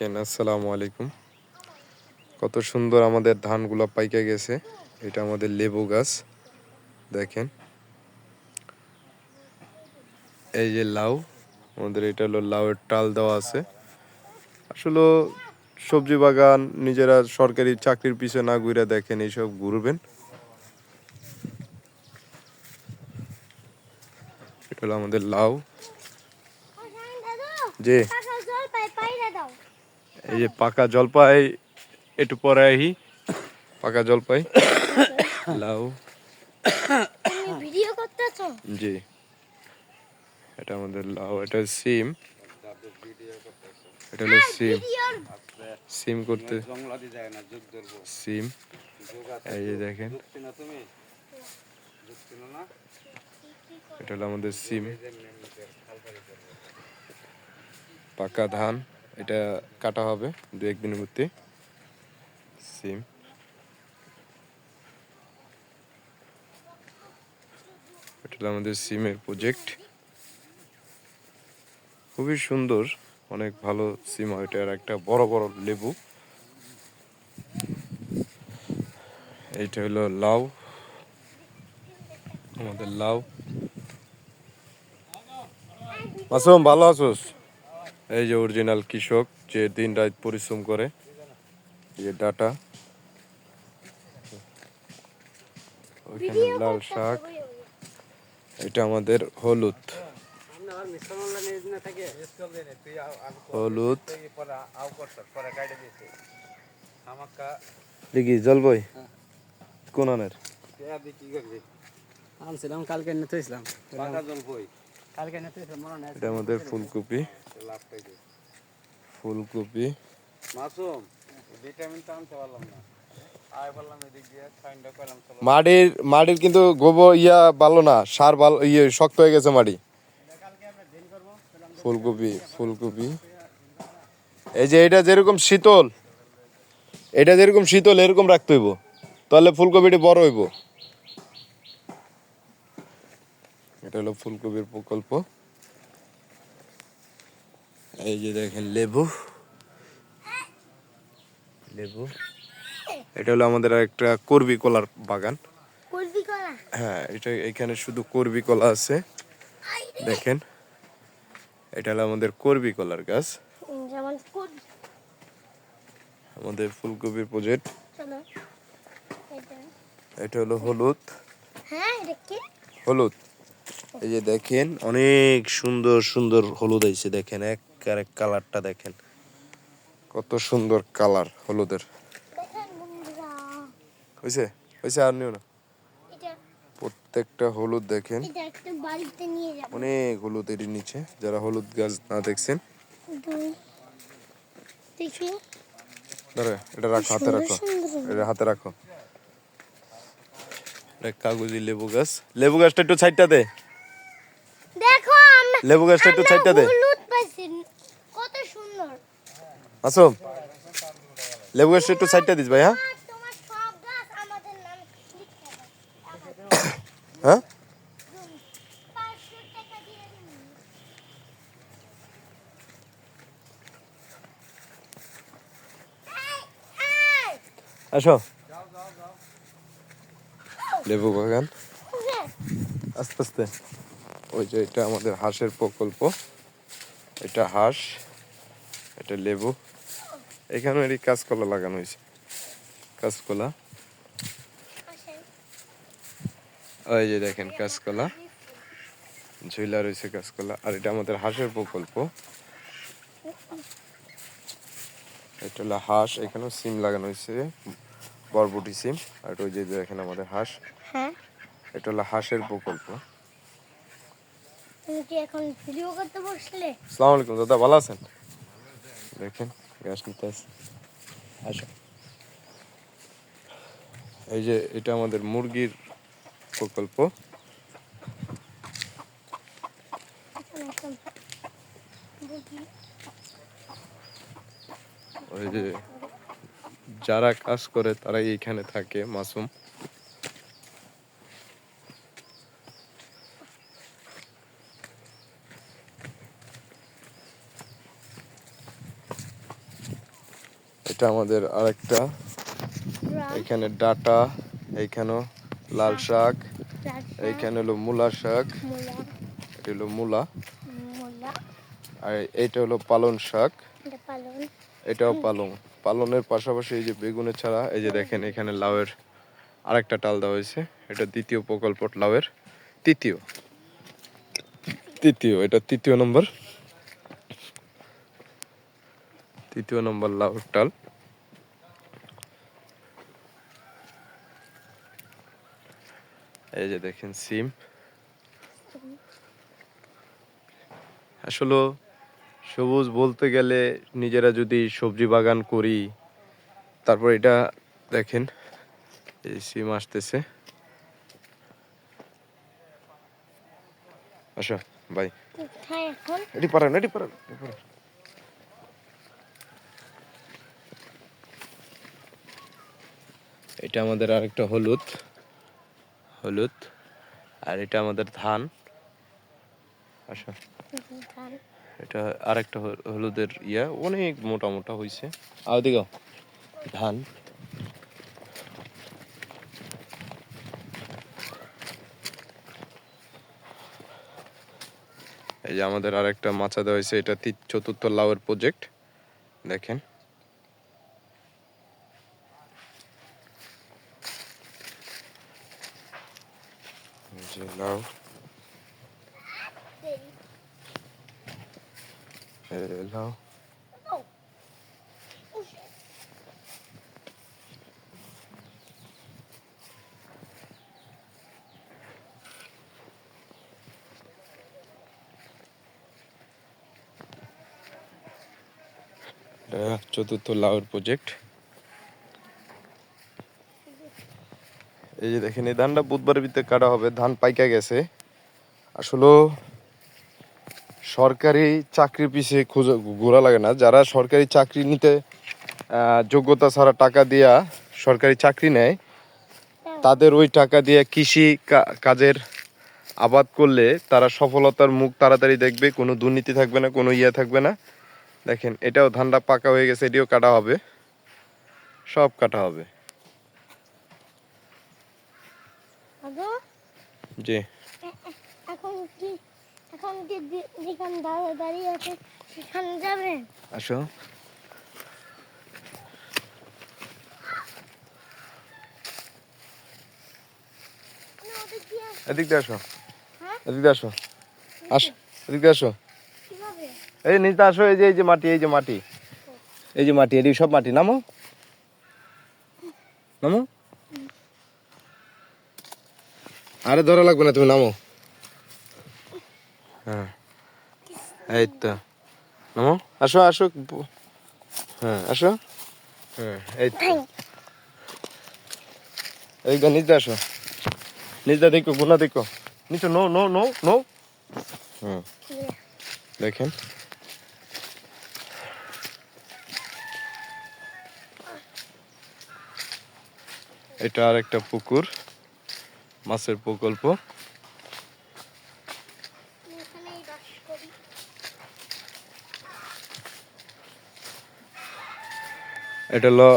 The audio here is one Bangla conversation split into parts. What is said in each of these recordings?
কেন? আসসালামু আলাইকুম। কত সুন্দর আমাদের ধানগুলো পাইকে গেছে। এটা আমাদের লেবু গাছ। দেখেন। এই যে লাউ, আমাদের এটা হলো লাউয়ের টাল দেওয়া আছে। আসলে সবজি বাগান নিজেরা সরকারি চাকরির পিছনে না ঘুরে দেখেন, এইসব ঘুরবেন। এটা হলো আমাদের লাউ। যে এই যে পাকা জলপাই একটু পরে আহি। পাকা জলপাই। লাউ। ভিডিও করতেছো? জি। এটা আমাদের লাউ এটা সিম। এটা হলো সিম। সিম করতে। সিম। এই যে দেখেন। এটা হলো আমাদের সিম। পাকা ধান। এটা কাটা হবে দু একদিনের মধ্যে। সিম এটা হলো আমাদের সিমের প্রজেক্ট খুবই সুন্দর, অনেক ভালো সিম হয়। এটার একটা বড় বড় লেবু। এইটা হলো লাউ। আমাদের লাউ। মাসুম, ভালো আছোস? এই যে অরিজিনাল কৃষক যে দিন রাত পরিশ্রম করে যে ডাটা। ওইখানে লাল শাক। এটা আমাদের হলুদ। আর মিশন অনলাইনে এই দিনে থাকে স্কুল দিনে তুই আও আলু হলুদ। দেখি জলবই কোন আনের? আনছিলাম কালকে নিতে পাকা জল বই। এটা আমাদের ফুলকপি। ফুলকপি। মাসুম ভিটামিন তো আনতে পারলাম না। মাটির মাটির কিন্তু গোবর ইয়া ভালো না সার ভালো ইয়ে শক্ত হয়ে গেছে মাটি। ফুলকপি ফুলকপি। এই যে এটা যেরকম শীতল এটা যেরকম শীতল এরকম রাখতে হইব। তাহলে ফুলকপিটি বড় হইব। এটা হলো ফুলকপির প্রকল্প। এই যে দেখেন লেবু। লেবু। এটা হলো আমাদের একটা করবি কলার বাগান। হ্যাঁ এটা এখানে শুধু করবি কলা আছে। দেখেন এটা হলো আমাদের করবি কলার গাছ। আমাদের ফুলকপির প্রজেক্ট। এটা। হলো হলুদ। হ্যাঁ হলুদ। এই যে দেখেন অনেক সুন্দর সুন্দর হলুদ আইছে দেখেন এক আর এক কালারটা দেখেন। কত সুন্দর কালার হলুদের। হয়েছে হয়েছে আর নিও না। প্রত্যেকটা হলুদ দেখেন। এটা একটা বাড়িতে অনেক হলুদ এর নিচে যারা হলুদ গাছ না দেখছেন। এটা রাখো হাতে রাখো। এটা হাতে রাখো। কাগজি লেবু গাছ। লেবু গাছটা একটু সাইডটা দে। লেবু গাছটা একটু সাইডটা দে। কত সুন্দর। আসো। লেবু গাছটা একটু সাইডটা দিস ভাই হ্যাঁ? হ্যাঁ? আসো। লেবু বাগান। আস্তে আস্তে। ওই যে এটা আমাদের হাঁসের প্রকল্প। এটা হাঁস এটা লেবু। এখানে এই কাঁচকলা লাগানো হয়েছে। কাঁচকলা। ওই যে দেখেন কাঁচকলা। ঝুলা রয়েছে কাঁচকলা। আর এটা আমাদের হাঁসের প্রকল্প। এটা হলো হাঁস। এখানেও সিম লাগানো হয়েছে। বরবটি সিম। আর ওই যে দেখেন আমাদের হাঁস। হ্যাঁ। এটা হলো হাঁসের প্রকল্প। তুমি কি এখন ভিডিও করতে বসলে? সালাম আলাইকুম দাদা ভালো আছেন? দেখেন গ্যাস নিতে আসো। এই যে এটা আমাদের মুরগির প্রকল্প। ওই যে যারা কাজ করে তারা এইখানে থাকে মাসুম। এটা আমাদের আরেকটা। এখানে ডাটা এইখানেও লাল শাক এইখানে হলো মূলা শাক। এটা হলো মূলা। মূলা। আর এইটা হলো পালন শাক। এটাও পালং। পালনের পাশাপাশি এই যে বেগুনের ছাড়া এই যে দেখেন এখানে লাউয়ের আরেকটা টাল দেওয়া হয়েছে। এটা দ্বিতীয় প্রকল্প লাউয়ের। তৃতীয়। তৃতীয় এটা তৃতীয় নম্বর। তৃতীয় নম্বর লাউয়ের টাল এই যে দেখেন সিম। আসলে সবুজ বলতে গেলে নিজেরা যদি সবজি বাগান করি তারপর এটা দেখেন এই সিম আসতেছে। আচ্ছা বাই এটি পারেন এটি পারেন। এটি আমাদের আরেকটা হলুদ। হলুদ। আর এটা আমাদের ধান। আচ্ছা। এটা আরেকটা হ- হলুদের ইয়া অনেক মোটা মোটা হয়েছে আর দিকে ধান। এই যে আমাদের আরেকটা মাছা দেওয়া হয়েছে এটা চতুর্থ লাউয়ের প্রজেক্ট দেখেন। এই যে লাউ এই যে লাউ এটা চতুর্থ লাউয়ের প্রজেক্ট এই যে দেখেন, এই ধানটা বুধবারের ভিতরে কাটা হবে, ধান পাইকা গেছে। আসলে সরকারি চাকরির পিছিয়ে খোঁজা, ঘোরা লাগে না। যারা সরকারি চাকরি নিতে যোগ্যতা ছাড়া টাকা দিয়া সরকারি চাকরি নেয়, তাদের ওই টাকা দিয়ে কৃষি কাজের আবাদ করলে তারা সফলতার মুখ তাড়াতাড়ি দেখবে, কোনো দুর্নীতি থাকবে না, কোনো ইয়ে থাকবে না। দেখেন, এটাও ধানটা পাকা হয়ে গেছে, এটিও কাটা হবে। সব কাটা হবে। জি। এখন কি এখন কি যেখানে দাদা দাঁড়িয়ে আছে সেখানে যাবেন আসো। এদিক দিয়ে আসো। হ্যাঁ? এদিক দিয়ে আসো। আসো এদিক দিয়ে আসো। এই নিচে আসো এই যে এই যে মাটি এই যে মাটি। এই যে মাটি এদিকে সব মাটি। নামো। নামো। আরে ধরা লাগবে না তুমি নামো। হ্যাঁ। এই তো। নামো। আসো আসো। হ্যাঁ আসো। হ্যাঁ এই তো। এইটা নিচে আসো। নিচে দেখো গুনা দেখো। নিচে নো নো নো নো হুম দেখেন। এটা আর একটা পুকুর। মাছের প্রকল্প। এটা হলো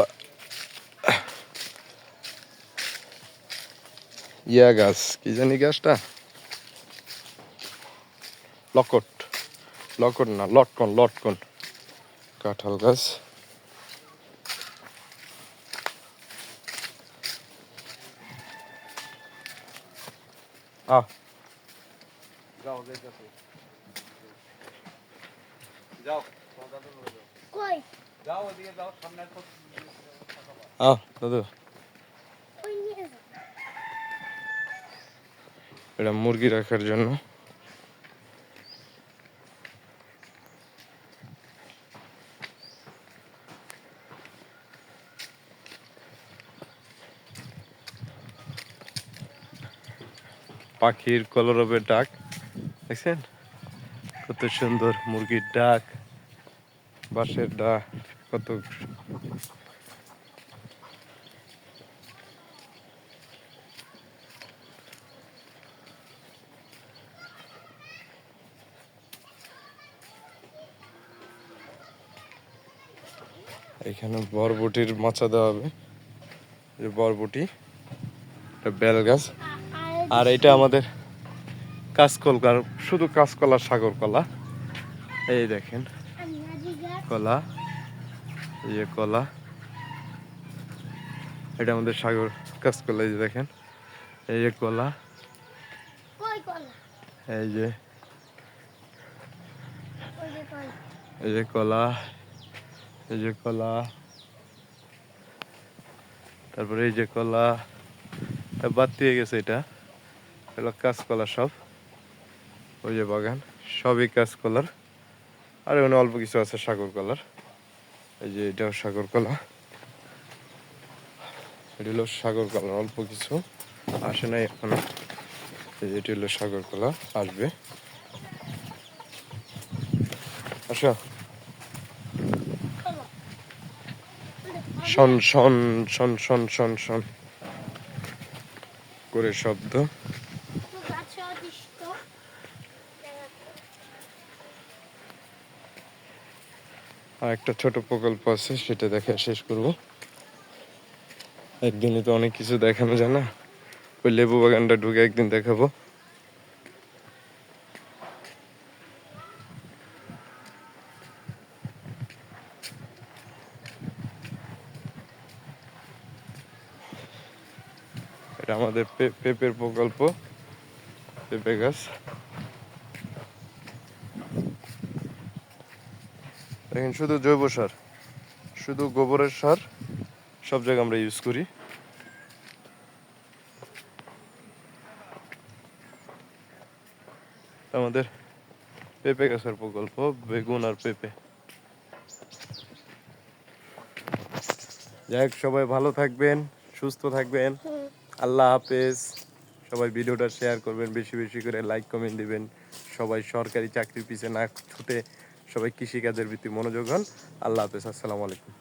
ইয়া গাছ, কি জানি গাছটা? লকট। লকট না, লটকন লটকন। কাঁঠাল গাছ। আহ। যাও যাও তোমার যাও। কই? যাও ওদিকে যাও সামনে আহ দাদু। ওই নিয়ে যাও এটা মুরগি রাখার জন্য। পাখির কলরবের ডাক। দেখছেন? কত সুন্দর মুরগির ডাক, বাঁশের ডাক, কত এখানে বরবটির মাচা দেওয়া হবে। যে বরবটি, এটা বেল গাছ। আর এটা আমাদের কাঁচকলা শুধু কাঁচকলা, সাগর কলা। এই দেখেন, কলা, এই যে কলা। এটা আমাদের সাগর কাঁচকলা, এই যে দেখেন, এই যে কলা। এই যে এই যে কলা, এই যে কলা। তারপরে এই যে কলা, বাদ দিয়ে গেছে এটা। হলো কাঁচকলা সব। ওই যে বাগান, সবই কাঁচকলার। আর ওখানে অল্প কিছু আছে সাগর কলার। এই যে এটাও সাগর কলা। এটা হলো সাগর কলার অল্প কিছু। আসে নাই এখনও। এটা হলো সাগর কলা, আসবে। আসো। শন শন শন শন শন শন। করে শব্দ। আর একটা ছোট প্রকল্প আছে, সেটা দেখে শেষ করব। একদিনে তো অনেক কিছু দেখানো যায় না। ওই লেবু বাগানটা ঢুকে একদিন দেখাবো। এটা আমাদের পেঁপের প্রকল্প। পেঁপে গাছ দেখেন, শুধু জৈব সার, শুধু গোবরের সার, সব জায়গায় আমরা ইউজ করি। আমাদের পেঁপে গাছের প্রকল্প, বেগুন আর পেঁপে। যাই সবাই ভালো থাকবেন, সুস্থ থাকবেন। আল্লাহ হাফেজ। সবাই ভিডিওটা শেয়ার করবেন, বেশি বেশি করে লাইক কমেন্ট দিবেন। সবাই সরকারি চাকরির পিছিয়ে না ছুটে সবাই কৃষিকাজের ভিত্তি মনোযোগ হন। আল্লাহ হাফেজ, আসসালামু আলাইকুম।